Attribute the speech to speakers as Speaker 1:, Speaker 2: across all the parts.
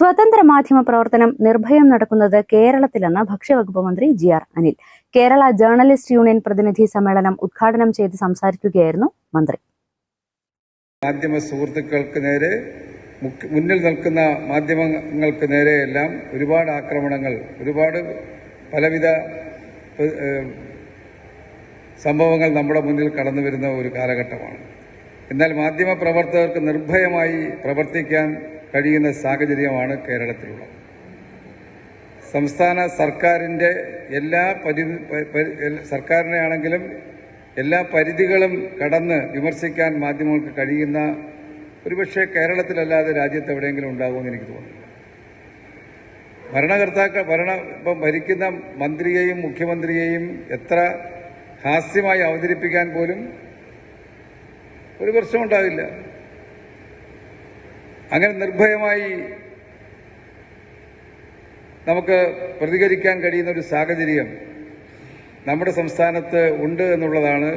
Speaker 1: സ്വതന്ത്ര മാധ്യമ പ്രവർത്തനം നിർഭയം നടക്കുന്നത് കേരളത്തിലെന്ന് ഭക്ഷ്യവകുപ്പ് മന്ത്രി ജി ആർ അനിൽ കേരള ജേർണലിസ്റ്റ് യൂണിയൻ പ്രതിനിധി സമ്മേളനം ഉദ്ഘാടനം ചെയ്ത് സംസാരിക്കുകയായിരുന്നു മന്ത്രി
Speaker 2: മാധ്യമ സുഹൃത്തുക്കൾക്ക് നേരെ മുന്നിൽ നിൽക്കുന്ന മാധ്യമങ്ങൾക്ക് നേരെയെല്ലാം ഒരുപാട് ആക്രമണങ്ങൾ ഒരുപാട് പലവിധ സംഭവങ്ങൾ നമ്മുടെ മുന്നിൽ കടന്നു വരുന്ന ഒരു കാലഘട്ടമാണ് എന്നാൽ മാധ്യമ പ്രവർത്തകർക്ക് നിർഭയമായി പ്രവർത്തിക്കാൻ കഴിയുന്ന സാഹചര്യമാണ് കേരളത്തിലുള്ളത് സംസ്ഥാന സർക്കാരിൻ്റെ എല്ലാ പരി സർക്കാരിനെ ആണെങ്കിലും എല്ലാ പരിധികളും കടന്ന് വിമർശിക്കാൻ മാധ്യമങ്ങൾക്ക് കഴിയുന്ന ഒരുപക്ഷെ കേരളത്തിലല്ലാതെ രാജ്യത്ത് എവിടെയെങ്കിലും ഉണ്ടാകുമെന്ന് എനിക്ക് തോന്നുന്നു ഭരണകർത്താക്കൾ ഭരണ ഇപ്പം ഭരിക്കുന്ന മന്ത്രിയെയും മുഖ്യമന്ത്രിയെയും എത്ര ഹാസ്യമായി അവതരിപ്പിക്കാൻ പോലും ഒരു പ്രശ്നമുണ്ടാവില്ല ഉണ്ടാവില്ല അങ്ങനെ നിർഭയമായി നമുക്ക് പ്രതികരിക്കാൻ കഴിയുന്ന ഒരു സാഹചര്യം നമ്മുടെ സംസ്ഥാനത്ത് ഉണ്ട് എന്നുള്ളതാണ്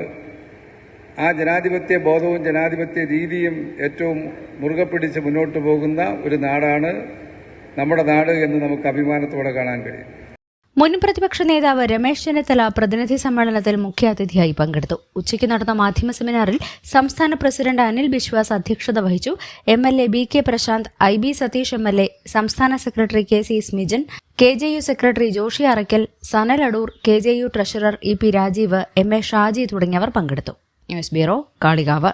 Speaker 2: ആ ജനാധിപത്യ ബോധവും ജനാധിപത്യ രീതിയും ഏറ്റവും മുറുകെ പിടിച്ച് മുന്നോട്ട് പോകുന്ന ഒരു നാടാണ് നമ്മുടെ നാട് എന്ന് നമുക്ക് അഭിമാനത്തോടെ കാണാൻ കഴിയും
Speaker 3: മുൻ പ്രതിപക്ഷ നേതാവ് രമേശ് ചെന്നിത്തല പ്രതിനിധി സമ്മേളനത്തിൽ മുഖ്യാതിഥിയായി പങ്കെടുത്തു ഉച്ചയ്ക്ക് നടന്ന മാധ്യമ സെമിനാറിൽ സംസ്ഥാന പ്രസിഡന്റ് അനിൽ ബിശ്വാസ് അധ്യക്ഷത വഹിച്ചു M L A B K Prashanth I B Satheesh M L A സംസ്ഥാന secretary K C Smijan K J U secretary Joshy Arackal Sanal Adoor K J U treasurer E P Rajeev M A Shaji തുടങ്ങിയവർ പങ്കെടുത്തു ന്യൂസ് ബ്യൂറോ കാളികാവ്